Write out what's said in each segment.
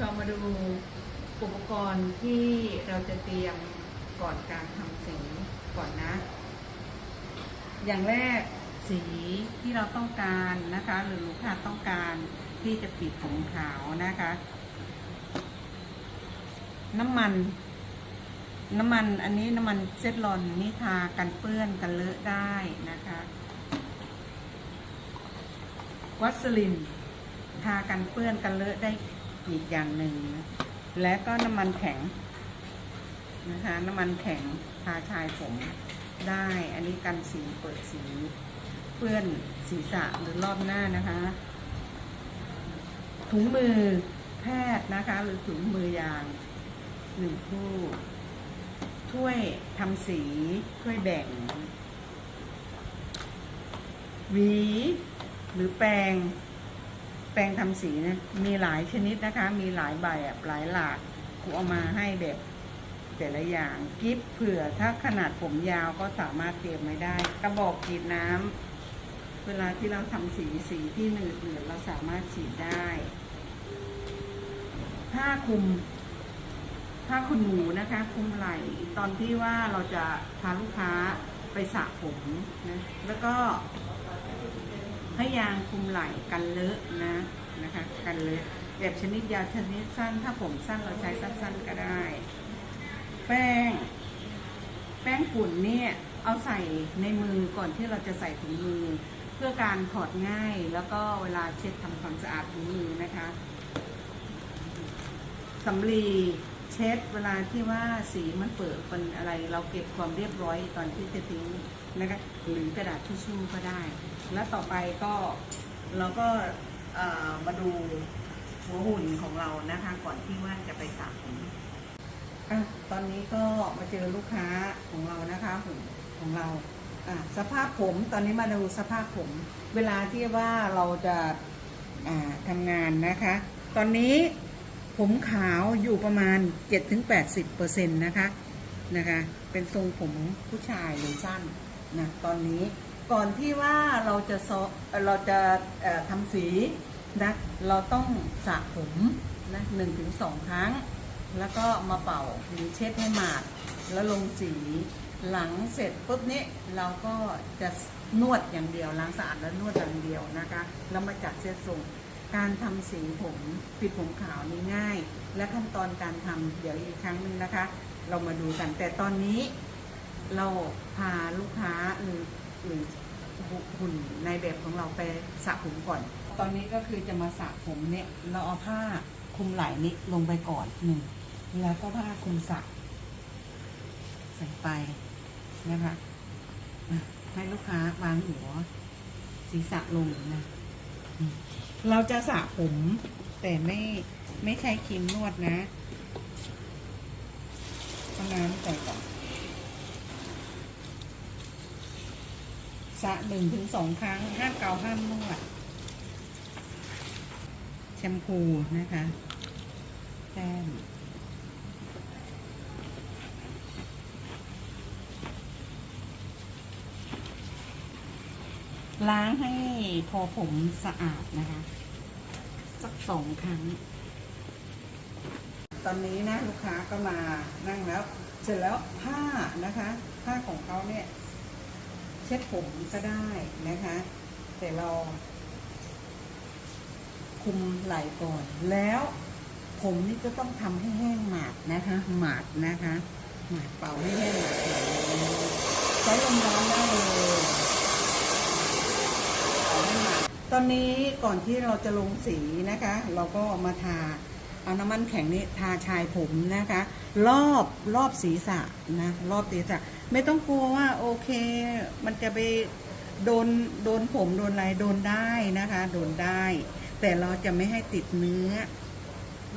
เรามาดูอุปกรณ์ที่เราจะเตรียมก่อนการทำสีก่อนนะ อย่างแรกสีที่เราต้องการนะคะ หรือลูกค้าต้องการที่จะปิดผมขาวนะคะ น้ำมัน น้ำมันอันนี้น้ำมันเซตลอนนี่ทากันเปื้อนกันเลอะได้นะคะวัสลินทากันเปื้อนกันเลอะได้ อีกอย่างหนึ่ง และก็น้ำมันแข็งนะคะ น้ำมันแข็งทาชายผมได้ อันนี้กันสีเปิดสีเปื้อนศีรษะหรือรอบหน้านะคะ ถุงมือแพทย์นะคะ หรือถุงมือยางหนึ่งคู่ถ้วยทำสีถ้วยแบ่ง หวี หรือแปรง แปรงทำสีนะมีหลายชนิดนะคะ มีหลายใบแบบหลายหลากกูเอามาให้แบบแต่ละอย่างกิฟเผื่อถ้าขนาดผมยาวก็สามารถเตรียมไว้ได้ กระบอกฉีดน้ำเวลาที่เราทำสีสีที่หนืดๆเราสามารถฉีดได้ผ้าคลุมผ้าขนหนูนะคะคลุมไหล่ตอนที่ว่าเราจะพาลูกค้าไปสระผมนะแล้วก็ ให้ยางคุมไหล่กันเลอะนะนะคะ กันเลอะแบบชนิดยาวชนิดสั้น ถ้าผมสั้นเราใช้สั้นๆก็ได้ แป้ง แป้งฝุ่นเนี่ยเอาใส่ในมือก่อนที่เราจะใส่ถุงมือ เพื่อการถอดง่ายแล้วก็เวลาเช็ดทำความสะอาดถุงมือนะคะสำลีเช็ดเวลาที่ว่าสีมันเปิดเป็นอะไร เราเก็บความเรียบร้อยตอนที่จะทิ้ง นะคะหรือกระดาษทิชชู่ก็ได้ แล้วต่อไปก็เราก็มาดูหัวหุ่นของเรานะคะ ก่อนที่ว่าจะไปสระผมอะตอนนี้ก็มาเจอลูกค้าของเรานะคะหุ่นของเราอะสภาพผมตอนนี้มาดูสภาพผม เวลาที่ว่าเราจะอ่าทำงานนะคะ ตอนนี้ผมขาวอยู่ประมาณ 7-80%นะคะนะคะ เป็นทรงผมผู้ชายหรือสั้น นะตอนนี้ก่อนที่ว่าเราจะซอเราจะทำสีนะเราต้องสระผมนะหนึ่งถึงสองครั้ง แล้วก็มาเป่าหรือเช็ดให้หมาดแล้วลงสีหลังเสร็จปุ๊บนี้เราก็จะนวดอย่างเดียวล้างสะอาดแล้วนวดอย่างเดียวนะคะแล้วมาจัดเซตทรงการทำสีผมปิดผมขาวนี่ง่าย และขั้นตอนการทำเดี๋ยวอีกครั้งหนึ่งนะคะ เรามาดูกันแต่ตอนนี้ เราพาลูกค้าหรือหรือหุ่นในแบบของเราไปสระผมก่อน ตอนนี้ก็คือจะมาสระผมเนี่ยเราเอาผ้าคลุมไหล่นี้ลงไปก่อนหนึ่งแล้วก็ผ้าคลุมสระใส่ไปนะคะอะให้ลูกค้าวางหัวศีรษะลงนะ เราจะสระผมแต่ไม่ไม่ใช้ครีมนวดนะเอาน้ำใส่ก่อน ส ระหนึ่งถึงสองครั้ง ห้ามเกาห้ามนวดแชมพูนะคะแป้งล้างให้พอผมสะอาดนะคะ สักสองครั้ง ตอนนี้นะลูกค้าก็มานั่งแล้ว เสร็จแล้วผ้านะคะ ผ้าของเขาเนี่ย เช็ดผมก็ได้นะคะ แต่เรา คุมไหล่ก่อนแล้วผมนี่ก็ต้องทำให้แห้งหมาดนะคะ หมาดนะคะ หมาดเป่าให้แห้งหมาดใช้ลมร้อนได้เลยตอนนี้ก่อนที่เราจะลงสีนะคะ เราก็มาทา เอาน้ำมันแข็งนี้ทาชายผมนะคะ รอบรอบศีรษะนะรอบศีรษะ ไม่ต้องกลัวว่าโอเค มันจะไปโดนโดนผมโดนอะไรโดนได้นะคะ โดนได้ แต่เราจะไม่ให้ติดเนื้อ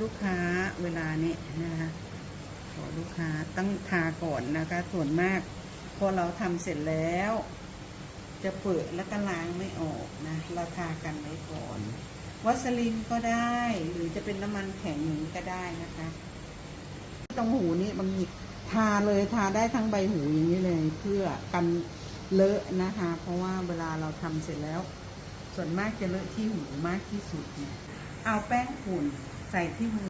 ลูกค้าเวลานี้นะคะขอลูกค้าต้องทาก่อนนะคะ ส่วนมากพอเราทำเสร็จแล้ว จะเปิดแล้วก็ล้างไม่ออกนะเราทากันไว้ก่อน วัสลินก็ได้ หรือจะเป็นน้ำมันแข็งอย่างนี้ก็ได้นะคะ ตรงหูนี่บางทีทาเลยทาได้ทั้งใบหูอย่างนี้เลยเพื่อกันเลอะนะคะ เพราะว่าเวลาเราทำเสร็จแล้ว ส่วนมากจะเลอะที่หูมากที่สุดเนี่ยเอาแป้งฝุ่นใส่ที่มือ